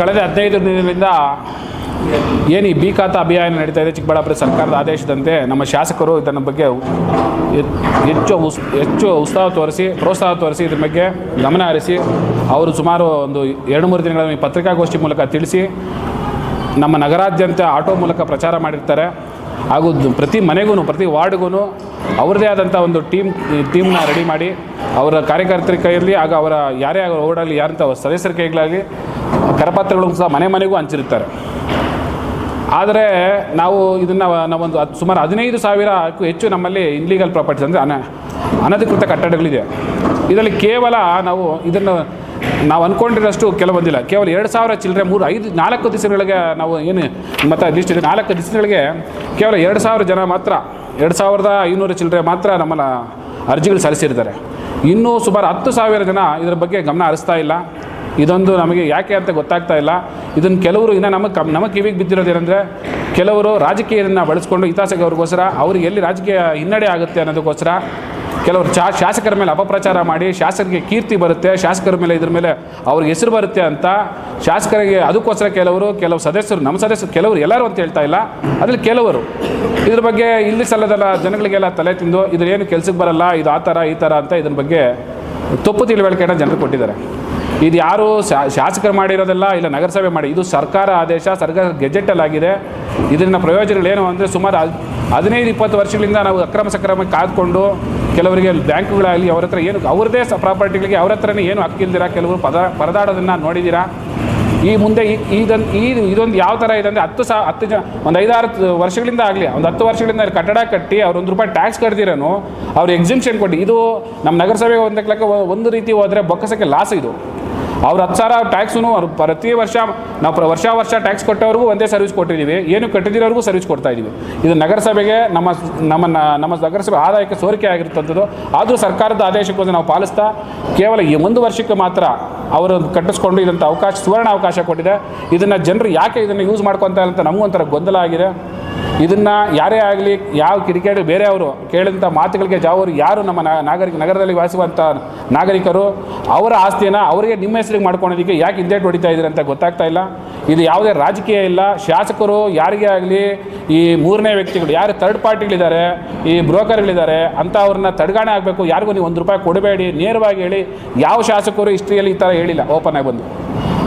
ಕಳೆದ ಹದಿನೈದು ದಿನದಿಂದ ಏನು ಈ ಬಿ ಅಭಿಯಾನ ನಡೀತಾ ಇದೆ ಚಿಕ್ಕಬಳ್ಳಾಪುರ ಸರ್ಕಾರದ ಆದೇಶದಂತೆ ನಮ್ಮ ಶಾಸಕರು ಇದನ್ನ ಬಗ್ಗೆ ಹೆಚ್ಚು ಉಸ್, ಹೆಚ್ಚು ಉತ್ಸಾಹ ತೋರಿಸಿ, ಪ್ರೋತ್ಸಾಹ ತೋರಿಸಿ ಇದ್ರ ಬಗ್ಗೆ ಗಮನ ಹರಿಸಿ, ಅವರು ಸುಮಾರು ಒಂದು ಎರಡು ಮೂರು ದಿನಗಳ ಈ ಪತ್ರಿಕಾಗೋಷ್ಠಿ ಮೂಲಕ ತಿಳಿಸಿ, ನಮ್ಮ ನಗರಾದ್ಯಂತ ಆಟೋ ಮೂಲಕ ಪ್ರಚಾರ ಮಾಡಿರ್ತಾರೆ. ಹಾಗೂ ಪ್ರತಿ ಮನೆಗೂ ಪ್ರತಿ ವಾರ್ಡ್ಗೂ ಅವ್ರದ್ದೇ ಆದಂಥ ಒಂದು ಟೀಮ್ ಟೀಮ್ನ ರೆಡಿ ಮಾಡಿ, ಅವರ ಕಾರ್ಯಕರ್ತರ ಕೈಯಲ್ಲಿ ಹಾಗೂ ಅವರ ಯಾರೇ ಓಡಾಗಲಿ ಯಾರಂಥ ಸದಸ್ಯರ ಕೈಗಳಾಗಲಿ ಕರಪತ್ರಗಳನ್ನು ಸಹ ಮನೆ ಮನೆಗೂ ಹಂಚಿರುತ್ತಾರೆ. ಆದರೆ ನಾವು ಇದನ್ನು ನಾವೊಂದು ಅದು ಸುಮಾರು ಹದಿನೈದು ಸಾವಿರಕ್ಕೂ ಹೆಚ್ಚು ನಮ್ಮಲ್ಲಿ ಇನ್ಲೀಗಲ್ ಪ್ರಾಪರ್ಟೀಸ್ ಅಂದರೆ ಅನ ಅನಧಿಕೃತ ಕಟ್ಟಡಗಳಿದೆ. ಇದರಲ್ಲಿ ಕೇವಲ ನಾವು ಇದನ್ನು ನಾವು ಅಂದ್ಕೊಂಡಿರೋಷ್ಟು ಕೆಲವೊಂದಿಲ್ಲ ಕೇವಲ ಎರಡು ಸಾವಿರ ಚಿಲ್ಲರೆ ಮೂರು ಐದು ನಾಲ್ಕು ದಿವಸಗಳಿಗೆ ನಾವು ಏನು ಮತ್ತು ಲಿಸ್ಟ್ ಇದೆ. ನಾಲ್ಕು ದಿವಸಗಳಿಗೆ ಕೇವಲ ಎರಡು ಸಾವಿರ ಜನ ಮಾತ್ರ, ಎರಡು ಸಾವಿರದ ಐನೂರು ಚಿಲ್ಲರೆ ಮಾತ್ರ ನಮ್ಮನ್ನು ಅರ್ಜಿಗಳು ಸಲ್ಲಿಸಿರ್ತಾರೆ. ಇನ್ನೂ ಸುಮಾರು ಹತ್ತು ಸಾವಿರ ಜನ ಇದರ ಬಗ್ಗೆ ಗಮನ ಹರಿಸ್ತಾ ಇಲ್ಲ. ಇದೊಂದು ನಮಗೆ ಯಾಕೆ ಅಂತ ಗೊತ್ತಾಗ್ತಾ ಇಲ್ಲ. ಇದನ್ನು ಕೆಲವರು ಇನ್ನು ನಮಗೆ ಕಮ್, ನಮ್ಮ ಕಿವಿಗೆ ಬಿದ್ದಿರೋದೇನೆಂದರೆ ಕೆಲವರು ರಾಜಕೀಯವನ್ನು ಬಳಸ್ಕೊಂಡು ಅವ್ರಿಗೋಸ್ಕರ ಅವ್ರಿಗೆ ಎಲ್ಲಿ ರಾಜಕೀಯ ಹಿನ್ನಡೆ ಆಗುತ್ತೆ ಅನ್ನೋದಕ್ಕೋಸ್ಕರ ಕೆಲವರು ಚಾ, ಶಾಸಕರ ಮೇಲೆ ಅಪಪ್ರಚಾರ ಮಾಡಿ, ಶಾಸಕರಿಗೆ ಕೀರ್ತಿ ಬರುತ್ತೆ, ಶಾಸಕರ ಮೇಲೆ ಇದ್ರ ಮೇಲೆ ಅವ್ರಿಗೆ ಹೆಸರು ಬರುತ್ತೆ ಅಂತ ಶಾಸಕರಿಗೆ ಅದಕ್ಕೋಸ್ಕರ ಕೆಲವರು, ಕೆಲವು ಸದಸ್ಯರು, ನಮ್ಮ ಸದಸ್ಯರು, ಕೆಲವರು ಎಲ್ಲರೂ ಅಂತ ಹೇಳ್ತಾ ಇಲ್ಲ. ಅದ್ರಲ್ಲಿ ಕೆಲವರು, ಇದ್ರ ಬಗ್ಗೆ ಇಲ್ಲಿ ಸಲ್ಲದಲ್ಲ ಜನಗಳಿಗೆಲ್ಲ ತಲೆ ತಿಂದು ಇದ್ರೇನು ಕೆಲ್ಸಕ್ಕೆ ಬರಲ್ಲ, ಇದು ಆ ಥರ, ಈ ಥರ ಅಂತ ಇದ್ರ ಬಗ್ಗೆ ತಪ್ಪು ತಿಳುವಳಿಕೆಯನ್ನು ಜನರು ಕೊಟ್ಟಿದ್ದಾರೆ. ಇದು ಯಾರು ಶಾಸಕರು ಮಾಡಿರೋದಲ್ಲ ಇಲ್ಲ ನಗರಸಭೆ ಮಾಡಿ, ಇದು ಸರ್ಕಾರ ಆದೇಶ ಸರ್ಕಾರ ಗೆಜೆಟಲ್ಲಾಗಿದೆ. ಇದರಿಂದ ಪ್ರಯೋಜನಗಳೇನು ಅಂದರೆ ಸುಮಾರು ಹದ್- ಹದಿನೈದು, ಇಪ್ಪತ್ತು ವರ್ಷಗಳಿಂದ ನಾವು ಅಕ್ರಮ ಸಕ್ರಮ ಕಾದ್ಕೊಂಡು ಕೆಲವರಿಗೆ ಬ್ಯಾಂಕ್ಗಳಾಗಲಿ ಅವ್ರ ಹತ್ರ ಏನು, ಅವ್ರದ್ದೇ ಪ್ರಾಪರ್ಟಿಗಳಿಗೆ ಅವ್ರ ಹತ್ರನೇ ಏನು ಹಕ್ಕಿಲ್ದಿರ ಕೆಲವರು ಪದ, ಪರದಾಡೋದನ್ನು ನೋಡಿದ್ದೀರಾ ಈ ಮುಂದೆ ಇದೊಂದು ಈ ಇದೊಂದು ಯಾವ ಥರ ಇದೆ ಅಂದರೆ ಹತ್ತು ಸಾ ಹತ್ತು ಜನ ಒಂದು ಐದಾರು ವರ್ಷಗಳಿಂದ ಆಗಲಿ, ಒಂದು ಹತ್ತು ವರ್ಷಗಳಿಂದ ಕಟ್ಟಡ ಕಟ್ಟಿ ಅವ್ರು ಒಂದು ರೂಪಾಯಿ ಟ್ಯಾಕ್ಸ್ ಕಟ್ದಿರೋನು, ಅವ್ರು ಎಕ್ಸಿಬಿಷನ್ ಕೊಟ್ಟು, ಇದು ನಮ್ಮ ನಗರಸಭೆಗೆ ಒಂದು ಲೆಕ್ಕ ಒಂದು ರೀತಿ ಹೋದರೆ ಬೊಕ್ಕಸಕ್ಕೆ ಲಾಸ್ ಇದು. ಅವ್ರು ಹತ್ತು ಸಾವಿರ ಟ್ಯಾಕ್ಸೂ ಅವ್ರು ಪ್ರತಿ ವರ್ಷ, ನಾವು ವರ್ಷ ವರ್ಷ ಟ್ಯಾಕ್ಸ್ ಕೊಟ್ಟವ್ರಿಗೂ ಒಂದೇ ಸರ್ವಿಸ್ ಕೊಟ್ಟಿದ್ದೀವಿ ಏನು ಕಟ್ಟಿದಿರೋರಿಗೂ ಸರ್ವಿಸ್ ಕೊಡ್ತಾ ಇದ್ದೀವಿ ಇದು ನಗರಸಭೆಗೆ ನಮ್ಮ ನಮ್ಮ ನಮ್ಮ ನಗರಸಭೆ ಆದಾಯಕ್ಕೆ ಸೋರಿಕೆ ಆಗಿರುತ್ತಂಥದ್ದು ಆದರೂ ಸರ್ಕಾರದ ಆದೇಶಕ್ಕೋಸ್ಕರ ನಾವು ಪಾಲಿಸ್ತಾ, ಕೇವಲ ಈ ಒಂದು ವರ್ಷಕ್ಕೆ ಮಾತ್ರ ಅವರು ಕಟ್ಟಿಸ್ಕೊಂಡು ಇದಂಥ ಅವಕಾಶ, ಸುವರ್ಣ ಅವಕಾಶ ಕೊಟ್ಟಿದೆ. ಇದನ್ನು ಜನರು ಯಾಕೆ ಇದನ್ನು ಯೂಸ್ ಮಾಡ್ಕೊತಾರೆ ಅಂತ ನಮಗೂ ಒಂಥರ ಗೊಂದಲ ಆಗಿದೆ. ಇದನ್ನು ಯಾರೇ ಆಗಲಿ, ಯಾವ ಕ್ರಿಕೆಟ್ ಬೇರೆಯವರು ಕೇಳಿದಂಥ ಮಾತುಗಳಿಗೆ ಜಾವರು ಯಾರು ನಮ್ಮ ನಾಗರಿಕ ನಗರದಲ್ಲಿ ವಾಸಿಸುವಂಥ ನಾಗರಿಕರು, ಅವರ ಆಸ್ತಿಯನ್ನು ಅವರಿಗೆ ನಿಮ್ಮ ಹೆಸರಿಗೆ ಮಾಡ್ಕೊಳೋದಕ್ಕೆ ಯಾಕೆ ಹಿಂದೇಟು ಹೊಡಿತಾ ಅಂತ ಗೊತ್ತಾಗ್ತಾ ಇಲ್ಲ. ಇದು ಯಾವುದೇ ರಾಜಕೀಯ ಇಲ್ಲ. ಶಾಸಕರು ಯಾರಿಗೇ ಆಗಲಿ ಈ ಮೂರನೇ ವ್ಯಕ್ತಿಗಳು, ಯಾರು ಥರ್ಡ್ ಪಾರ್ಟಿಗಳಿದ್ದಾರೆ ಈ ಬ್ರೋಕರ್ಗಳಿದ್ದಾರೆ ಅಂತ ಅವ್ರನ್ನ ತಡ್ಗಾಣೆ ಆಗಬೇಕು. ಯಾರಿಗೂ ನೀವು ಒಂದು ರೂಪಾಯಿ ಕೊಡಬೇಡಿ. ನೇರವಾಗಿ ಹೇಳಿ, ಯಾವ ಶಾಸಕರು ಹಿಸ್ಟ್ರಿಯಲ್ಲಿ ಈ ಥರ ಹೇಳಿಲ್ಲ. ಓಪನ್ ಆಗಿ ಬಂದು.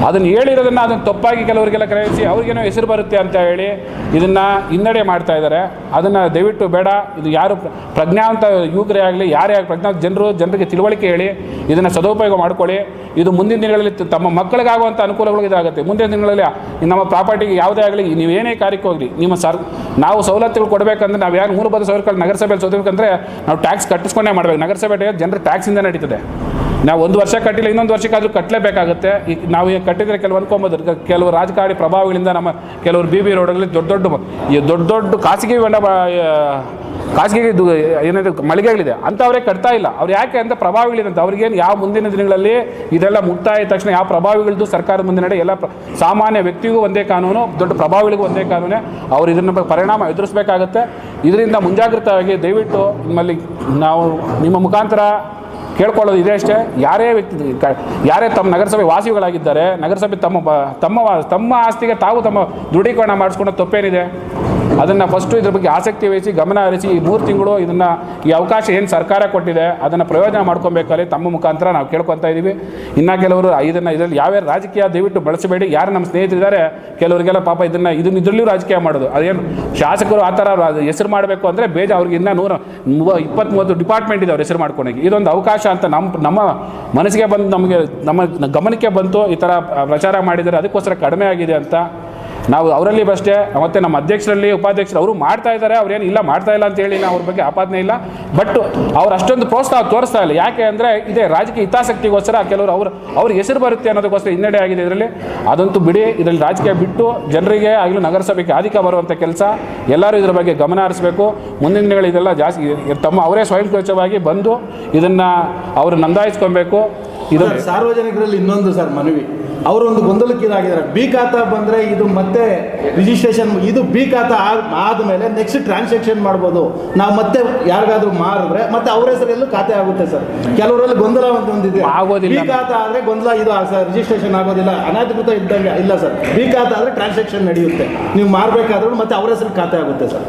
ಅದನ್ನು ಹೇಳಿರೋದನ್ನು ಅದನ್ನು ತಪ್ಪಾಗಿ ಕೆಲವರಿಗೆಲ್ಲ ಗ್ರಹಿಸಿ ಅವ್ರಿಗೇನೋ ಹೆಸರು ಬರುತ್ತೆ ಅಂತ ಹೇಳಿ ಇದನ್ನು ಹಿನ್ನಡೆ ಮಾಡ್ತಾ ಇದ್ದಾರೆ. ಅದನ್ನು ದಯವಿಟ್ಟು ಬೇಡ. ಇದು ಯಾರು ಪ್ರ- ಪ್ರಜ್ಞಾವಂತ ಯುವಕರೇ ಆಗಲಿ, ಯಾರೇ ಆಗಲಿ, ಪ್ರಜ್ಞಾವಂತ ಜನರು, ಜನರಿಗೆ ತಿಳುವಳಿಕೆ ಹೇಳಿ, ಇದನ್ನು ಸದುಪಯೋಗ ಮಾಡ್ಕೊಳ್ಳಿ. ಇದು ಮುಂದಿನ ದಿನಗಳಲ್ಲಿ ತಮ್ಮ ಮಕ್ಕಳಿಗಾಗುವಂಥ ಅನುಕೂಲಗಳು ಇದಾಗುತ್ತೆ. ಮುಂದಿನ ದಿನಗಳಲ್ಲಿ ನಮ್ಮ ಪ್ರಾಪರ್ಟಿಗೆ ಯಾವುದೇ ಆಗಲಿ ನೀವೇನೇ ಕಾರ್ಯಕ್ಕೆ ಹೋಗಲಿ, ನಿಮ್ಮ ಸರ್, ನಾವು ಸವಲತ್ತುಗಳು ಕೊಡಬೇಕಂದ್ರೆ ನಾವು ಯಾರು ಮೂಲಭೂತ ಸೌಕರ್ಯಗಳು ನಗರಸಭೆಯಲ್ಲಿ ಸೋದಬೇಕಂದ್ರೆ ನಾವು ಟ್ಯಾಕ್ಸ್ ಕಟ್ಟಿಸ್ಕೊಂಡೇ ಮಾಡಬೇಕು. ನಗರಸಭೆ ಜನರು ಟ್ಯಾಕ್ಸಿಂದ ನಡೀತದೆ. ನಾವು ಒಂದು ವರ್ಷ ಕಟ್ಟಿಲ್ಲ, ಇನ್ನೊಂದು ವರ್ಷಕ್ಕಾದರೂ ಕಟ್ಟಲೇಬೇಕಾಗುತ್ತೆ. ನಾವು ಈಗ ಕಟ್ಟಿದರೆ ಕೆಲವು ಅನ್ಕೊಂಬೋದು ಕೆಲವು ರಾಜಕಾರಣಿ ಪ್ರಭಾವಗಳಿಂದ ನಮ್ಮ ಕೆಲವರು ಬಿ ಬಿ ರೋಡಲ್ಲಿ ದೊಡ್ಡ ದೊಡ್ಡ ಈ ದೊಡ್ಡ ದೊಡ್ಡ ಖಾಸಗಿ ಬಂಡ ಖಾಸಗಿ ಇದು ಮಳಿಗೆಗಳಿದೆ ಮಳಿಗೆಗಳಿದೆ, ಅಂಥವರೇ ಕಟ್ತಾ ಇಲ್ಲ. ಅವ್ರು ಯಾಕೆ ಅಂತ ಪ್ರಭಾವಗಳಿಂದ ಅಂತ. ಅವ್ರಿಗೇನು ಯಾವ ಮುಂದಿನ ದಿನಗಳಲ್ಲಿ ಇದೆಲ್ಲ ಮುಕ್ತಾಯ ತಕ್ಷಣ ಯಾವ ಪ್ರಭಾವಿಗಳದ್ದು ಸರ್ಕಾರದ ಮುಂದೆ ನಡೆ ಎಲ್ಲ ಸಾಮಾನ್ಯ ವ್ಯಕ್ತಿಗೂ ಒಂದೇ ಕಾನೂನು, ದೊಡ್ಡ ಪ್ರಭಾವಿಗಳಿಗೂ ಒಂದೇ ಕಾನೂನೇ. ಅವ್ರು ಇದನ್ನ ಪರಿಣಾಮ ಎದುರಿಸಬೇಕಾಗುತ್ತೆ. ಇದರಿಂದ ಮುಂಜಾಗ್ರತವಾಗಿ ದಯವಿಟ್ಟು ನಿಮ್ಮಲ್ಲಿ ನಾವು ನಿಮ್ಮ ಮುಖಾಂತರ ಕೇಳ್ಕೊಳ್ಳೋದು ಇದೆ ಅಷ್ಟೇ. ಯಾರೇ ವ್ಯಕ್ತಿ ಯಾರೇ ತಮ್ಮ ನಗರಸಭೆ ವಾಸಿಗಳಾಗಿದ್ದಾರೆ, ನಗರಸಭೆ ತಮ್ಮ ತಮ್ಮ ತಮ್ಮ ಆಸ್ತಿಗೆ ತಾವು ತಮ್ಮ ದೃಢೀಕರಣ ಮಾಡಿಸ್ಕೊಂಡ ತಪ್ಪೇನಿದೆ. ಅದನ್ನು ಫಸ್ಟು ಇದ್ರ ಬಗ್ಗೆ ಆಸಕ್ತಿ ವಹಿಸಿ ಗಮನ ಹರಿಸಿ ಈ ಮೂರು ತಿಂಗಳು ಇದನ್ನು ಈ ಅವಕಾಶ ಏನು ಸರ್ಕಾರ ಕೊಟ್ಟಿದೆ, ಅದನ್ನು ಪ್ರಯೋಜನ ಮಾಡ್ಕೊಬೇಕಾದ್ರೆ ತಮ್ಮ ಮುಖಾಂತರ ನಾವು ಕೇಳ್ಕೊತಾ ಇದ್ದೀವಿ ಇನ್ನು ಕೆಲವರು ಇದನ್ನು ಇದರಲ್ಲಿ ಯಾವ್ಯಾವ ರಾಜಕೀಯ ದಯವಿಟ್ಟು ಬಳಸಬೇಡಿ, ಯಾರು ನಮ್ಮ ಸ್ನೇಹಿತರಿದ್ದಾರೆ, ಕೆಲವರಿಗೆಲ್ಲ ಪಾಪ ಇದನ್ನು ಇದನ್ನ ಇದರಲ್ಲೂ ರಾಜಕೀಯ ಮಾಡೋದು. ಅದೇನು ಶಾಸಕರು ಆ ಥರ ಹೆಸರು ಮಾಡಬೇಕು ಅಂದರೆ ಬೇಜ ಅವ್ರಿಗೆ ಇನ್ನೂ ನೂರ ಇಪ್ಪತ್ತ್ ಮೂವತ್ತು ಡಿಪಾರ್ಟ್ಮೆಂಟ್ ಇದೆ ಅವ್ರ ಹೆಸರು ಮಾಡ್ಕೊಳಕ್ಕೆ. ಇದೊಂದು ಅವಕಾಶ ಅಂತ ನಮ್ಮ ನಮ್ಮ ಮನಸ್ಸಿಗೆ ಬಂದು ನಮಗೆ, ನಮ್ಮ ಗಮನಕ್ಕೆ ಬಂತು ಈ ಥರ ಪ್ರಚಾರ ಮಾಡಿದರೆ ಅದಕ್ಕೋಸ್ಕರ ಕಡಿಮೆ ಆಗಿದೆ ಅಂತ ನಾವು ಅವರಲ್ಲಿ ಅಷ್ಟೇ ಮತ್ತೆ ನಮ್ಮ ಅಧ್ಯಕ್ಷರಲ್ಲಿ, ಉಪಾಧ್ಯಕ್ಷರು ಅವರು ಮಾಡ್ತಾ ಇದ್ದಾರೆ, ಅವ್ರೇನು ಇಲ್ಲ, ಮಾಡ್ತಾ ಇಲ್ಲ ಅಂತ ಹೇಳಿ ನಾವು ಅವ್ರ ಬಗ್ಗೆ ಆಪಾದನೆ ಇಲ್ಲ. ಬಟ್ ಅವ್ರು ಅಷ್ಟೊಂದು ಪ್ರೋತ್ಸಾಹ ತೋರಿಸ್ತಾ ಇಲ್ಲ. ಯಾಕೆ ಅಂದರೆ ಇದೇ ರಾಜಕೀಯ ಹಿತಾಸಕ್ತಿಗೋಸ್ಕರ ಕೆಲವರು ಅವರು ಅವ್ರಿಗೆ ಹೆಸರು ಬರುತ್ತೆ ಅನ್ನೋದಕ್ಕೋಸ್ಕರ ಹಿನ್ನಡೆ ಆಗಿದೆ ಇದರಲ್ಲಿ. ಅದಂತೂ ಬಿಡಿ, ಇದರಲ್ಲಿ ರಾಜಕೀಯ ಬಿಟ್ಟು ಜನರಿಗೆ ಆಗಲೂ ನಗರಸಭೆಗೆ ಅಧಿಕ ಬರುವಂಥ ಕೆಲಸ. ಎಲ್ಲರೂ ಇದರ ಬಗ್ಗೆ ಗಮನ ಹರಿಸಬೇಕು. ಮುಂದಿನ ದಿನಗಳು ಇದೆಲ್ಲ ಜಾಸ್ತಿ, ತಮ್ಮ ಅವರೇ ಸ್ವಯಂಕೃತವಾಗಿ ಬಂದು ಇದನ್ನು ಅವರು ನೋಂದಾಯಿಸ್ಕೊಬೇಕು. ಇದು ಸಾರ್ವಜನಿಕರಲ್ಲಿ ಇನ್ನೊಂದು ಸರ್ ಮನವಿ. ಅವರೊಂದು ಗೊಂದಲಕ್ಕೆ ಇದಾಗಿದ್ದಾರೆ ಬಿ ಖಾತ ಬಂದರೆ ಇದು ಮತ್ತೆ ರಿಜಿಸ್ಟ್ರೇಷನ್ ಇದು ಬಿ ಖಾತ ಆದಮೇಲೆ ನೆಕ್ಸ್ಟ್ ಟ್ರಾನ್ಸಾಕ್ಷನ್ ಮಾಡ್ಬೋದು. ನಾವು ಮತ್ತೆ ಯಾರಿಗಾದ್ರೂ ಮಾರಿದ್ರೆ ಮತ್ತೆ ಅವ್ರ ಹೆಸರಲ್ಲೂ ಖಾತೆ ಆಗುತ್ತೆ ಸರ್. ಕೆಲವರಲ್ಲಿ ಗೊಂದಲ ಅಂತ ಒಂದಿದೆ ಆಗೋದಿಲ್ಲ. ಬಿ ಖಾತ ಆದರೆ ಗೊಂದಲ ಇದು ಸರ್ ರಿಜಿಸ್ಟ್ರೇಷನ್ ಆಗೋದಿಲ್ಲ. ಅನಧಿಕೃತ ಇದ್ದಂಗೆ ಇಲ್ಲ ಸರ್. ಬಿ ಖಾತ ಆದರೆ ಟ್ರಾನ್ಸಾಕ್ಷನ್ ನಡೆಯುತ್ತೆ. ನೀವು ಮಾರಬೇಕಾದ್ರೂ ಮತ್ತೆ ಅವ್ರ ಹೆಸರು ಖಾತೆ ಆಗುತ್ತೆ ಸರ್.